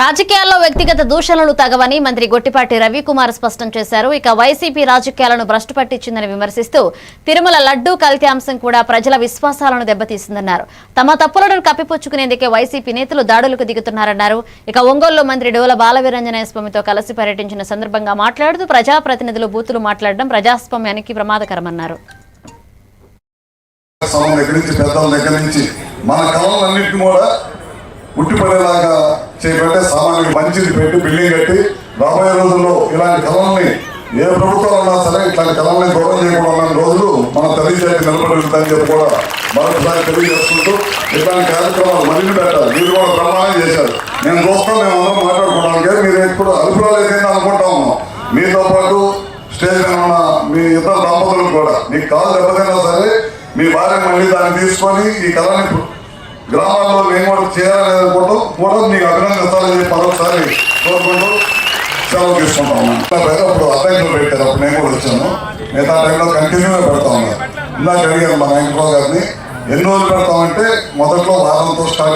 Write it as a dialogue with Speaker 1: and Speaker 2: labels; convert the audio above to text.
Speaker 1: రాజకీయాల్లో వ్యక్తిగత దూషణలు తగవని మంత్రి గొట్టిపాటి రవికుమార్ స్పష్టం చేశారు. ఇక వైసీపీ రాజకీయాలను భ్రష్టు పట్టించిందని విమర్శిస్తూ తిరుమల లడ్డూ కల్తీ అంశం కూడా ప్రజల విశ్వాసాలను దెబ్బతీసిందన్నారు. తమ తప్పులను కప్పిపుచ్చుకునేందుకే వైసీపీ నేతలు దాడులకు దిగుతున్నారన్నారు. ఇక ఒంగోలులో మంత్రి డోల బాలవీరంజనేయ స్వామితో కలిసి పర్యటించిన సందర్భంగా మాట్లాడుతూ ప్రజాప్రతినిధులు బూతులు మాట్లాడడం ప్రజాస్వామ్యానికి ప్రమాదకరమన్నారు.
Speaker 2: మన కూడా చేపట్టే సామాన్యులకు మంచిది పెట్టి బిల్డింగ్ కట్టి రాబోయే రోజుల్లో ఇలాంటి కళల్ని ఏ ప్రభుత్వాలన్నా సరే ఇట్లాంటి కళల్ని దూరం చేయకుండా ఉన్న రోజులు మన తెలియజేసి నిలబడుతుందని చెప్పి కూడా మరొకసారి తెలియజేసుకుంటూ ఇట్లాంటి కార్యక్రమాలు మరిన్ని పెట్టాలి. మీరు కూడా ప్రమాణం చేశారు. నేను చూస్తాను మేము అందరం మాట్లాడుకోవడానికి మీరు ఇప్పుడు అదుపులో ఏదైనా అనుకుంటా ఉన్నాం. మీతో పాటు స్టేజ్ మీద ఉన్న మీ ఇద్దరు దంపతులు కూడా. మీకు కాలు దెబ్బతిన్నా సరే మీ భార్య మళ్ళీ దాన్ని తీసుకొని ఈ కళని గ్రామాల్లో మేము కూడా చేయాలని అనుకోవడం కూడా మీకు అభినందిస్తారని చెప్పి మరొకసారి కోరుకుంటూ సెలవు తీసుకుంటా ఉన్నాను అప్పుడు అద్దెంకులు పెట్టారు అప్పుడు నేను కూడా వచ్చాను. మిగతా టైంలో కంటిన్యూగా పెడతా ఉన్నాను ఇందాక అడిగాను మా వెంకటరావు గారిని ఎన్ని రోజులు పెడతామంటే మొదట్లో వారంతో స్టార్ట్